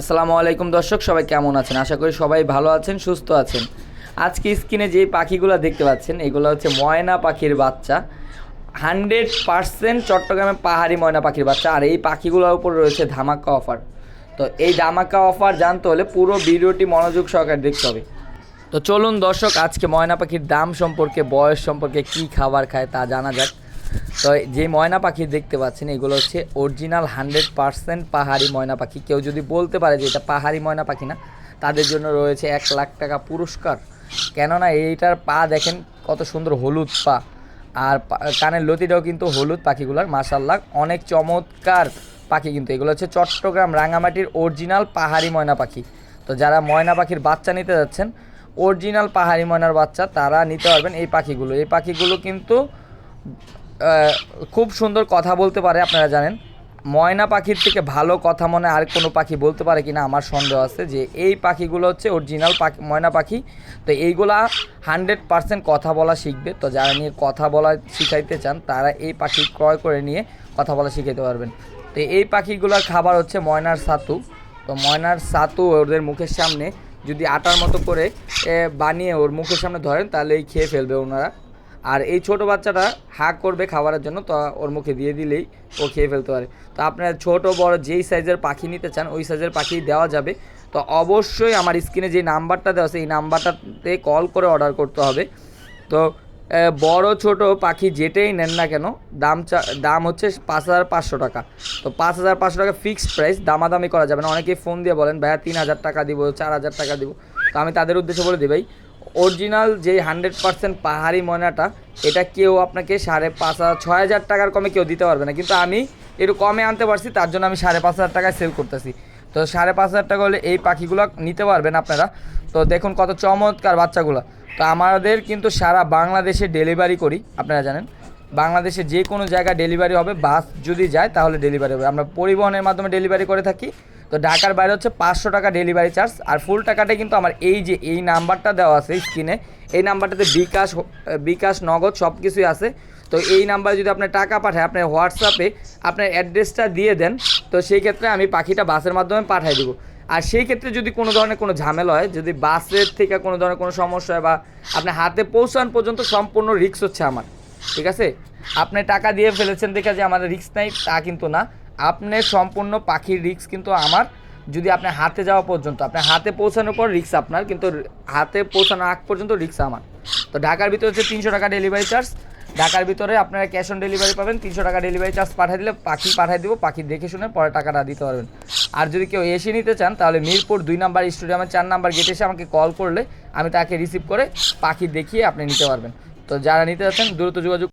আসসালামু আলাইকুম দর্শক, সবাই কেমন আছেন? আশা করি সবাই ভালো আছেন, সুস্থ আছেন। আজকে স্ক্রিনে যে পাখিগুলো দেখতে পাচ্ছেন, এগুলো হচ্ছে ময়না পাখির বাচ্চা। হান্ড্রেড পারসেন্ট চট্টগ্রামে পাহাড়ি ময়না পাখির বাচ্চা, আর এই পাখিগুলোর উপর রয়েছে ধামাকা অফার। তো এই ধামাকা অফার জানতে হলে পুরো ভিডিওটি মনোযোগ সহকারে দেখতে হবে। তো চলুন দর্শক, আজকে ময়না পাখির দাম সম্পর্কে, বয়স সম্পর্কে কি খাবার খায় তা জানা যাক। তো যে ময়না পাখি দেখতে পাচ্ছেন, এগুলো হচ্ছে অরিজিনাল হান্ড্রেড পার্সেন্ট পাহাড়ি ময়না পাখি। কেউ যদি বলতে পারে যে এটা পাহাড়ি ময়না পাখি না, তাদের জন্য রয়েছে এক লাখ টাকা পুরস্কার। কেননা এইটার পা দেখেন কত সুন্দর হলুদ পা। আর কানের লতিটাও কিন্তু হলুদ পাখিগুলোর মাসাল্লাহ অনেক চমৎকার পাখি কিন্তু। এগুলো হচ্ছে চট্টগ্রাম রাঙামাটির অরিজিনাল পাহাড়ি ময়না পাখি। তো যারা ময়না পাখির বাচ্চা নিতে যাচ্ছেন অরিজিনাল পাহাড়ি ময়নার বাচ্চা, তারা নিতে পারবেন এই পাখিগুলো। এই পাখিগুলো কিন্তু খুব সুন্দর কথা বলতে পারে আপনারা জানেন। ময়না পাখির থেকে ভালো কথা মনে আর কোনো পাখি বলতে পারে কিনা আমার সন্দেহ আছে যে এই পাখিগুলো হচ্ছে অরিজিনাল পাখি, ময়না পাখি। তো এইগুলা হান্ড্রেড পার্সেন্ট কথা বলা শিখবে। তো যারা নিয়ে কথা বলা শিখাইতে চান, তারা এই পাখি ক্রয় করে নিয়ে কথা বলা শিখাইতে পারবেন। তো এই পাখিগুলোর খাবার হচ্ছে ময়নার সাতু। তো ময়নার সাতু ওদের মুখের সামনে যদি আটার মতো করে বানিয়ে ওর মুখের সামনে ধরেন তাহলে এই খেয়ে ফেলবে ওনারা। আর এই ছোট বাচ্চাটা হাঁক করবে খাবারের জন্য, তো ওর মুখে দিয়ে দিলেই ও খেয়ে ফেলতে পারে। তো আপনার ছোট, বড় যেই সাইজের পাখি নিতে চান, ওই সাইজের পাখি দেওয়া যাবে। তো অবশ্যই আমার স্ক্রিনে যে নাম্বারটা দেওয়া এই নাম্বারটাতে কল করে অর্ডার করতে হবে। তো বড়, ছোট পাখি যেটাই নেন না কেন, দাম চা- দাম হচ্ছে পাঁচ হাজার পাঁচশো টাকা। তো পাঁচ হাজার পাঁচশো টাকা ফিক্সড প্রাইস দামাদামি করা যাবে না। অনেকেই ফোন দিয়ে বলেন, ভাইয়া, তিন হাজার টাকা দিব, চার হাজার টাকা দিব। তো আমি তাদের উদ্দেশ্যে বলে দিই, ভাই অরিজিনাল যে হান্ড্রেড পার্সেন্ট পাহাড়ি ময়নাটা, এটা কেউ আপনাকে সাড়ে পাঁচ হাজার, ছয় হাজার টাকার কমে কেউ দিতে পারবে না। কিন্তু আমি একটু কমে আনতে পারছি, তার জন্য আমি সাড়ে পাঁচ হাজার টাকায় সেল করতেছি। তো সাড়ে পাঁচ হাজার টাকা হলে এই পাখিগুলো নিতে পারবেন আপনারা। তো দেখুন কত চমৎকার বাচ্চাগুলো। তো আমাদের কিন্তু সারা বাংলাদেশে ডেলিভারি করি, আপনারা জানেন। বাংলাদেশে যে কোনো জায়গায় ডেলিভারি হবে বাস যদি যায় তাহলে ডেলিভারি হবে। আমরা পরিবহনের মাধ্যমে ডেলিভারি করে থাকি। তো ঢাকার বাইরে হচ্ছে পাঁচশো টাকা ডেলিভারি চার্জ আর ফুল টাকাটা কিন্তু আমার এই যে, এই নাম্বারটা দেওয়া আছে স্ক্রিনে এই নাম্বারটাতে বিকাশ বিকাশ, নগদ সব কিছুই আছে। তো এই নাম্বারে যদি আপনি টাকা পাঠায় আপনার হোয়াটসঅ্যাপে আপনার অ্যাড্রেসটা দিয়ে দেন, তো সেই ক্ষেত্রে আমি পাখিটা বাসের মাধ্যমে পাঠিয়ে দেবো। আর সেই ক্ষেত্রে যদি কোনো ধরনের কোনো ঝামেলা হয়, যদি বাসের থেকে কোনো ধরনের কোনো সমস্যা হয় বা আপনার হাতে পৌঁছান পর্যন্ত সম্পূর্ণ রিস্ক হচ্ছে আমার, ঠিক আছে? আপনি টাকা দিয়ে ফেলেছেন দেখে যে আমাদের রিস্ক নাই, তা কিন্তু না। আপনার সম্পূর্ণ পাখির রিক্স কিন্তু আমার। যদি আপনার হাতে যাওয়া পর্যন্ত আপনার হাতে পৌঁছানোর পর রিক্স আপনার, কিন্তু হাতে পৌঁছানোর আগ পর্যন্ত রিক্স আমার। তো ঢাকার ভিতরে হচ্ছে তিনশো টাকা ডেলিভারি চার্জ ঢাকার ভিতরে আপনারা ক্যাশ অন ডেলিভারি পাবেন, তিনশো টাকা ডেলিভারি চার্জ পাঠিয়ে দিলে পাখি পাঠিয়ে দেবো, পাখি দেখে শুনে পরে টাকাটা দিতে পারবেন। আর যদি কেউ এসে নিতে চান, তাহলে মিরপুর দুই নাম্বার স্টুডিয়ামের চার নাম্বার গেটে এসে আমাকে কল করলে আমি তাকে রিসিভ করে পাখি দেখিয়ে আপনি নিতে পারবেন। তো যারা নিতে যাচ্ছেন, দ্রুত যোগাযোগ